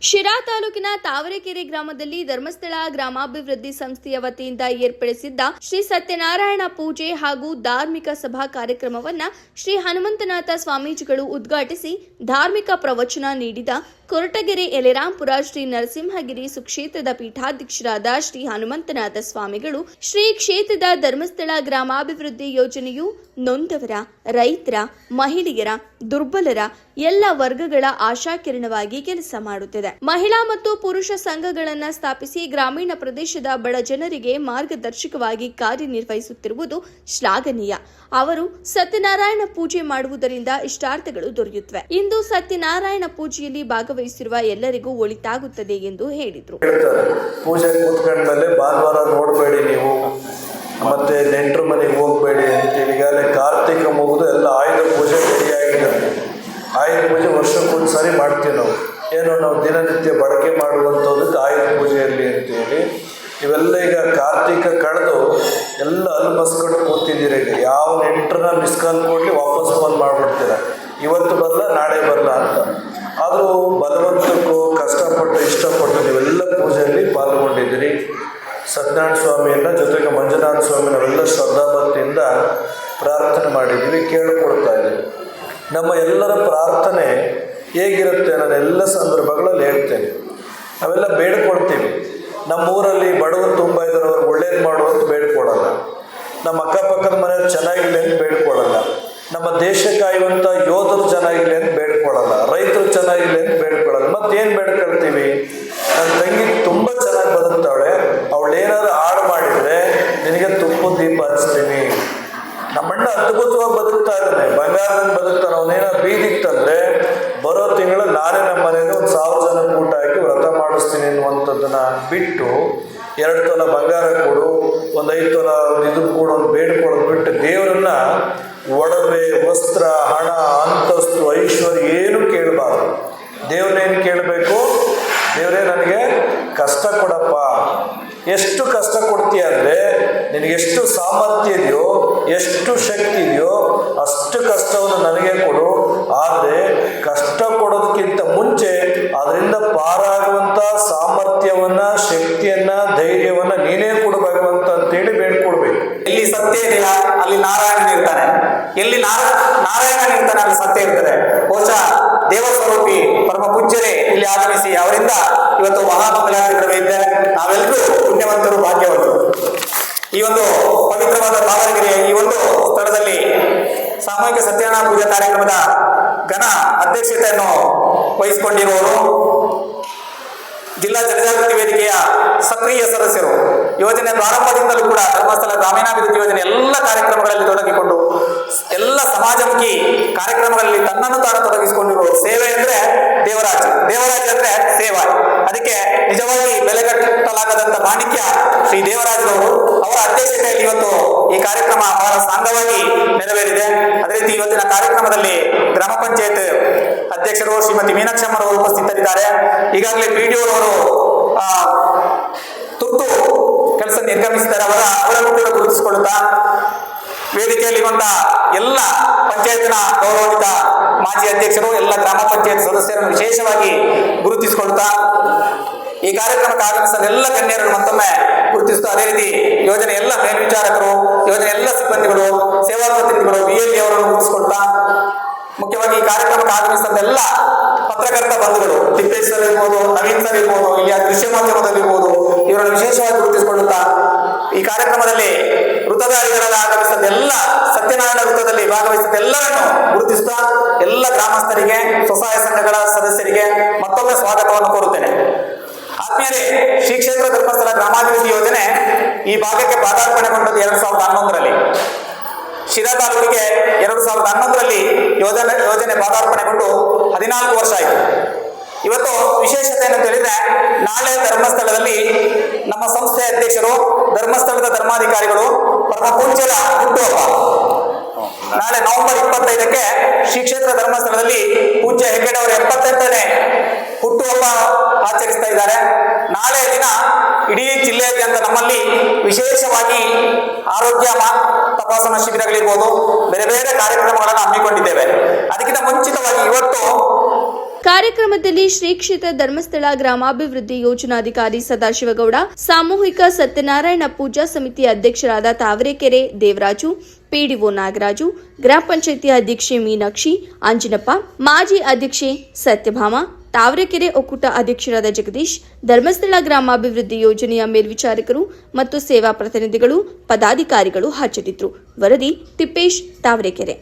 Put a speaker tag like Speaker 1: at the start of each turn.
Speaker 1: ಶಿರಾ ತಾಲೂಕಿನ ತಾವರೆಕೆರೆ ಗ್ರಾಮದಲ್ಲಿ ಧರ್ಮಸ್ಥಳ ಗ್ರಾಮಾಭಿವೃದ್ಧಿ ಸಂಸ್ಥೆಯ ವತಿಯಿಂದ ಏರ್ಪಡಿಸಿದ್ದ ಶ್ರೀ ಸತ್ಯನಾರಾಯಣ ಪೂಜೆ ಹಾಗೂ ಧಾರ್ಮಿಕ ಸಭಾ ಕಾರ್ಯಕ್ರಮವನ್ನ ಶ್ರೀ ಹನುಮಂತನಾಥ ಸ್ವಾಮೀಜಿಗಳು ಉದ್ಘಾಟಿಸಿ ಧಾರ್ಮಿಕ ಪ್ರವಚನ ನೀಡಿದ ಕೊರಟಗೆರೆ ಎಲೆರಾಂಪುರ ಶ್ರೀ ನರಸಿಂಹಗಿರಿ ಸುಕ್ಷೇತ್ರದ ಪೀಠಾಧ್ಯಕ್ಷರಾದ ಶ್ರೀ ಹನುಮಂತನಾಥ ಸ್ವಾಮಿಗಳು ಶ್ರೀ ಕ್ಷೇತ್ರದ ಧರ್ಮಸ್ಥಳ ಗ್ರಾಮಾಭಿವೃದ್ಧಿ ಯೋಜನೆಯು ನೊಂದವರ, ರೈತರ, ಮಹಿಳೆಯರ, ದುರ್ಬಲರ ಎಲ್ಲ ವರ್ಗಗಳ ಆಶಾಕಿರಣವಾಗಿ ಕೆಲಸ ಮಾಡುತ್ತಿದೆ. ಮಹಿಳಾ ಮತ್ತು ಪುರುಷ ಸಂಘಗಳನ್ನ ಸ್ಥಾಪಿಸಿ ಗ್ರಾಮೀಣ ಪ್ರದೇಶದ ಬಡ ಜನರಿಗೆ ಮಾರ್ಗದರ್ಶಕವಾಗಿ ಕಾರ್ಯನಿರ್ವಹಿಸುತ್ತಿರುವುದು ಶ್ಲಾಘನೀಯ. ಅವರು ಸತ್ಯನಾರಾಯಣ ಪೂಜೆ ಮಾಡುವುದರಿಂದ ಇಷ್ಟಾರ್ಥಗಳು ದೊರೆಯುತ್ತವೆ. ಇಂದು ಸತ್ಯನಾರಾಯಣ ಪೂಜೆಯಲ್ಲಿ ಭಾಗವಹಿಸಿರುವ ಎಲ್ಲರಿಗೂ ಒಳಿತಾಗುತ್ತದೆ ಎಂದು ಹೇಳಿದರು.
Speaker 2: ಪೂಜೆಗೆ ಪೂಜೆ ಕೂತ್ಕೊಂಡ್ಮೇಲೆ ಭಾನುವಾರ ನೋಡಬೇಡಿ ನೀವು. ಮತ್ತೆ ನೆಂಟರು ಮನೆಗೆ ಹೋಗಬೇಡಿ ಅಂತೇಳಿ ಈಗಾಗಲೇ ಕಾರ್ತಿಕ ಮುಗಿದು ಎಲ್ಲ ಆಯುಧ ಪೂಜೆ ಸರಿಯಾಗಿದೆ ಆಯುಧ ಪೂಜೆ ವರ್ಷಕ್ಕೊಂದು ಸಾರಿ ಮಾಡ್ತೀವಿ ನಾವು. ಏನು ನಾವು ದಿನನಿತ್ಯ ಬಳಕೆ ಮಾಡುವಂಥದ್ದು ಆಯುಧ ಪೂಜೆಯಲ್ಲಿ ಅಂತೇಳಿ ಇವೆಲ್ಲ ಈಗ ಕಾರ್ತಿಕ ಕಳೆದು ಎಲ್ಲ ಅಲ್ಬಸ್ಕೊಂಡು ಕೂತಿದ್ದೀರಿ ಈಗ. ಯಾವ ನೆಂಟರನ್ನ ಮಿಸ್ ಕಾಲ್ ಕೊಡಲಿ ವಾಪಸ್ ಫೋನ್ ಮಾಡಿಬಿಡ್ತೀರ. ಇವತ್ತು ನಾವೆಲ್ಲ ಶ್ರದ್ಧಾಭಕ್ತಿಯಿಂದ ಪ್ರಾರ್ಥನೆ ಮಾಡಿದ್ದೀವಿ, ಕೇಳಿಕೊಳ್ತಾ ಇದ್ದೀವಿ. ನಮ್ಮ ಎಲ್ಲರ ಪ್ರಾರ್ಥನೆ ಹೇಗಿರುತ್ತೆ ನಾನು ಎಲ್ಲ ಸಂದರ್ಭಗಳಲ್ಲಿ ಹೇಳ್ತೇನೆ. ನಾವೆಲ್ಲ ಬೇಡ್ಕೊಳ್ತೀವಿ. ನಮ್ಮ ಊರಲ್ಲಿ ಬಡವರು ತುಂಬ ಇದ್ದಾರೆ ಅವ್ರಿಗೆ ಒಳ್ಳೇದು ಮಾಡುವಂತ ಬೇಡ್ಕೊಡಲ್ಲ ನಮ್ಮ ಅಕ್ಕಪಕ್ಕದ ಮನೆಯವ್ರು ಚೆನ್ನಾಗಿರಲಿ ಅಂತ ಬೇಡ್ಕೊಡಲ್ಲ ನಮ್ಮ ದೇಶ ಕಾಯುವಂಥ ಯೋಧರು ಚೆನ್ನಾಗಿರಲಿ ಅಂತ ನಮ್ಮಣ್ಣ ಅದ್ಭುತವಾಗಿ ಬದುಕ್ತಾ ಇದ್ದಾನೆ. ಬಂಗಾರದಲ್ಲಿ ಬದುಕ್ತಾನೆ. ಅವನೇನ ಬೀದಿಗೆ ತಂದ್ರೆ ಬರೋ ತಿಂಗಳು ನಾನೇ ನಮ್ಮ ಮನೆಯಲ್ಲಿ ಒಂದು ಸಾವಿರ ಜನ ಊಟ ಹಾಕಿ ವ್ರತ ಮಾಡಿಸ್ತೀನಿ ಅನ್ನುವಂಥದ್ದನ್ನ ಬಿಟ್ಟು ಎರಡು ತೊಲ ಬಂಗಾರ ಕೊಡು, ಒಂದು ಐದು ತೊಲ ಒಂದು ಇದು ಕೊಡು, ಒಂದು ಬಿಟ್ಟು ದೇವರನ್ನ ಒಡವೆ, ವಸ್ತ್ರ, ಹಣ, ಅಂತಸ್ತು, ಐಶ್ವರ್ಯ ಏನು ಕೇಳಬಾರ್ದು. ದೇವ್ರನ್ನೇನು ಕೇಳಬೇಕು? ದೇವರೇ ನನಗೆ ಕಷ್ಟ ಕೊಡಪ್ಪ. ಎಷ್ಟು ಕಷ್ಟ ಕೊಡ್ತೀಯ ಅಂದರೆ ನಿನಗೆಷ್ಟು ಸಾಮರ್ಥ್ಯ ಇದೆಯೋ ಎಷ್ಟು ಶಕ್ತಿ ಇದೆಯೋ ಅಷ್ಟು ಕಷ್ಟವನ್ನು ನನಗೆ ಕೊಡು. ಆದರೆ ಕಷ್ಟ ಕೊಡೋದಕ್ಕಿಂತ ಮುಂಚೆ ಅದರಿಂದ ಪಾರಾಗುವಂಥ ಸಾಮರ್ಥ್ಯವನ್ನ, ಶಕ್ತಿಯನ್ನ, ಧೈರ್ಯವನ್ನ ನೀನೇ ಕೊಡಬೇಕು ಅಂತ ಅಂತೇಳಿ ಬೇಡ್ಕೊಡ್ಬೇಕು.
Speaker 3: ಎಲ್ಲಿ ಸತ್ಯ ಇದೆಯಾ ಅಲ್ಲಿ ನಾರಾಯಣ ಇರ್ತಾನೆ. ಎಲ್ಲಿ ನಾರ ನಾರಾಯಣ ಇರ್ತಾನೆ, ಅಲ್ಲಿ ಸತ್ಯ ಇರ್ತಾರೆ ಬಹುಶಃ ದೇವಸ್ವರೂಪಿ ಪರಮ ಪೂಜ್ಯರೇ ಇಲ್ಲಿ ಆಗಮಿಸಿ ಅವರಿಂದ ಇವತ್ತು ಮಹಾಮಂಗಳಾಗಿದೆ ನಾವೆಲ್ಲರೂ ಪುಣ್ಯವಂತರು, ಭಾಗ್ಯವಂತರು. ಈ ಒಂದು ಪವಿತ್ರವಾದ ದಾವಣಗೆರೆಯ ಈ ಒಂದು ಸ್ಥಳದಲ್ಲಿ ಸಾಮೂಹಿಕ ಸತ್ಯನಾರಾಯಣ ಪೂಜಾ ಕಾರ್ಯಕ್ರಮದ ಘನ ಅಧ್ಯಕ್ಷತೆಯನ್ನು ವಹಿಸಿಕೊಂಡಿರುವವರು ಜಿಲ್ಲಾ ಜನಜಾಗೃತಿ ವೇದಿಕೆಯ ಸಕ್ರಿಯ ಸದಸ್ಯರು, ಯೋಜನೆ ಪ್ರಾರಂಭದಿಂದಲೂ ಕೂಡ ಧರ್ಮಸ್ಥಳ ಗ್ರಾಮೀಣಾಭಿವೃದ್ಧಿ ಯೋಜನೆ ಎಲ್ಲ ಕಾರ್ಯಕ್ರಮಗಳಲ್ಲಿ ತೊಡಗಿಕೊಂಡು, ಎಲ್ಲ ಸಮಾಜಮುಖಿ ಕಾರ್ಯಕ್ರಮಗಳಲ್ಲಿ ತನ್ನನ್ನು ತಾನು ತೊಡಗಿಸಿಕೊಂಡಿರುವ ಸೇವೆ ಅಂದ್ರೆ ದೇವರಾಜ್. ದೇವರಾಜ್ ಅಂದ್ರೆ ಸೇವಾ. ಅದಕ್ಕೆ ನಿಜವಾಗಿ ಬೆಲೆಗಟ್ಟಲಾಗದಂತ ಮಾಣಿಕ್ಯ ಶ್ರೀ ದೇವರಾಜರವರು ಅವರ ಅಧ್ಯಕ್ಷತೆಯಲ್ಲಿ ಇವತ್ತು ಈ ಕಾರ್ಯಕ್ರಮ ಬಹಳ ಸಾಂಗವಾಗಿ ನೆರವೇರಿದೆ. ಅದೇ ರೀತಿ ಇವತ್ತಿನ ಕಾರ್ಯಕ್ರಮದಲ್ಲಿ ಗ್ರಾಮ ಪಂಚಾಯತ್ ಅಧ್ಯಕ್ಷರು ಶ್ರೀಮತಿ ಮೀನಾಕ್ಷಮ್ಮರವರು ಉಪಸ್ಥಿತರಿದ್ದಾರೆ. ಈಗಾಗಲೇ ಪಿಡಿಒರವರು ತುರ್ತು ಕೆಲಸ ನಿರ್ಗಮಿಸಿದ್ದಾರೆ. ಅವರ ಅವರನ್ನು ಕೂಡ ಗುರುತಿಸಿಕೊಳ್ಳುತ್ತಾ ವೇದಿಕೆಯಲ್ಲಿರುವಂತಹ ಎಲ್ಲ ಪಂಚಾಯತ್ನ ಗೌರವಿತ ಮಾಜಿ ಅಧ್ಯಕ್ಷರು, ಎಲ್ಲ ಗ್ರಾಮ ಪಂಚಾಯತ್ ಸದಸ್ಯರನ್ನು ವಿಶೇಷವಾಗಿ ಗುರುತಿಸಿಕೊಳ್ತಾ ಈ ಕಾರ್ಯಕ್ರಮಕ್ಕೆ ಆಗಮಿಸಿದ ಎಲ್ಲ ಗಣ್ಯರನ್ನು ಮತ್ತೊಮ್ಮೆ ಗುರುತಿಸುತ್ತಾ ಅದೇ ರೀತಿ ಯೋಜನೆ ಎಲ್ಲ ಮೇಲ್ವಿಚಾರಕರು, ಯೋಜನೆ ಎಲ್ಲ ಸಿಬ್ಬಂದಿಗಳು, ಸೇವಾ ಪ್ರತಿನಿಧಿಗಳು ಕಾರ್ಯಕ್ರಮಕ್ಕೆ ಆಗಮಿಸಿದ ಎಲ್ಲ ಪತ್ರಕರ್ತ ಬಂಧುಗಳು ತಿಪ್ಪೇಶ್ವರ ಇರ್ಬೋದು, ನವೀನ್ ಸರ್ ಇರ್ಬೋದು, ಇಲ್ಲಿಯ ದೃಶ್ಯ ಮಾಧ್ಯಮದಲ್ಲಿರ್ಬೋದು ಇವರನ್ನು ವಿಶೇಷವಾಗಿ ಗುರುತಿಸಿಕೊಳ್ಳುತ್ತಾ ಈ ಕಾರ್ಯಕ್ರಮದಲ್ಲಿ ವೃತ್ತಧಾರಿಗಳಲ್ಲಿ ಆಗಮಿಸಿದ ಎಲ್ಲ ಸತ್ಯನಾರಾಯಣ ವೃತ್ತದಲ್ಲಿ ಭಾಗವಹಿಸಿದ ಎಲ್ಲರನ್ನು ಗುರುತಿಸುತ್ತಾ ಎಲ್ಲ ಗ್ರಾಮಸ್ಥರಿಗೆ, ಸ್ವಸಹಾಯ ಸಂಘಗಳ ಸದಸ್ಯರಿಗೆ ಮತ್ತೊಮ್ಮೆ ಸ್ವಾಗತವನ್ನು ಕೋರುತ್ತೇನೆ. ಆತ್ಮೀಯರೇ, ಶ್ರೀ ಕ್ಷೇತ್ರ ಧರ್ಮಸ್ಥಳ ಗ್ರಾಮಾಭಿವೃದ್ಧಿ ಯೋಜನೆ ಈ ಭಾಗಕ್ಕೆ ಪಾದಾರ್ಪಣೆಗೊಂಡದ್ದು ಎರಡ್ ಸಾವಿರದ ಹನ್ನೊಂದರಲ್ಲಿ. ಶಿರಾ ತಾಲೂಕಿಗೆ ಎರಡು ಸಾವಿರದ ಹನ್ನೊಂದರಲ್ಲಿ ಯೋಜನೆ ಯೋಜನೆ ಪಾದಾರ್ಪಣೆಗೊಂಡು ಹದಿನಾಲ್ಕು ವರ್ಷ ಆಯಿತು. ಇವತ್ತು ವಿಶೇಷತೆ ಏನಂತ ಹೇಳಿದ್ರೆ ನಾಳೆ ಧರ್ಮಸ್ಥಳದಲ್ಲಿ ನಮ್ಮ ಸಂಸ್ಥೆ ಅಧ್ಯಕ್ಷರು, ಧರ್ಮಸ್ಥಳದ ಧರ್ಮಾಧಿಕಾರಿಗಳು ಪರಮ ಪೂಜ್ಯರ ಹುಟ್ಟುಹಬ್ಬ. ನಾಳೆ ನವೆಂಬರ್ ಇಪ್ಪತ್ತೈದಕ್ಕೆ ಶ್ರೀ ಧರ್ಮಸ್ಥಳದಲ್ಲಿ ಪೂಜ್ಯ ಹೆಗ್ಗಡೆ ಅವರ ಎಪ್ಪತ್ತೆಂಟನೇ ಹುಟ್ಟುಹಬ್ಬ ಆಚರಿಸ್ತಾ ಇದ್ದಾರೆ. ನಾಳೆ ದಿನ ಇಡೀ ಜಿಲ್ಲೆಯಾದ್ಯಂತ ನಮ್ಮಲ್ಲಿ ವಿಶೇಷವಾಗಿ ಆರೋಗ್ಯ ತಪಾಸಣಾ ಶಿಬಿರಗಳಿರ್ಬೋದು, ಬೇರೆ ಬೇರೆ ಕಾರ್ಯಕ್ರಮಗಳನ್ನು ಹಮ್ಮಿಕೊಂಡಿದ್ದೇವೆ. ಅದಕ್ಕಿಂತ ಮುಂಚಿತವಾಗಿ ಇವತ್ತು
Speaker 1: ಕಾರ್ಯಕ್ರಮದಲ್ಲಿ ಶ್ರೀ ಕ್ಷೇತ್ರ ಧರ್ಮಸ್ಥಳ ಗ್ರಾಮಾಭಿವೃದ್ಧಿ ಯೋಜನಾಧಿಕಾರಿ ಸದಾಶಿವಗೌಡ, ಸಾಮೂಹಿಕ ಸತ್ಯನಾರಾಯಣ ಪೂಜಾ ಸಮಿತಿ ಅಧ್ಯಕ್ಷರಾದ ತಾವರೆಕೆರೆ ದೇವರಾಜು, ಪಿಡಿಒ ನಾಗರಾಜು, ಗ್ರಾಮ ಪಂಚಾಯಿತಿ ಅಧ್ಯಕ್ಷೆ ಮೀನಾಕ್ಷಿ ಅಂಜನಪ್ಪ ಮಾಜಿ ಅಧ್ಯಕ್ಷೆ ಸತ್ಯಭಾಮ ತಾವರೆಕೆರೆ ಒಕ್ಕೂಟ ಅಧ್ಯಕ್ಷರಾದ ಜಗದೀಶ್, ಧರ್ಮಸ್ಥಳ ಗ್ರಾಮಾಭಿವೃದ್ಧಿ ಯೋಜನೆಯ ಮೇಲ್ವಿಚಾರಕರು ಮತ್ತು ಸೇವಾ ಪ್ರತಿನಿಧಿಗಳು, ಪದಾಧಿಕಾರಿಗಳು ಹಾಜರಿದ್ದರು. ವರದಿ ತಿಪ್ಪೇಶ್, ತಾವರೆಕೆರೆ.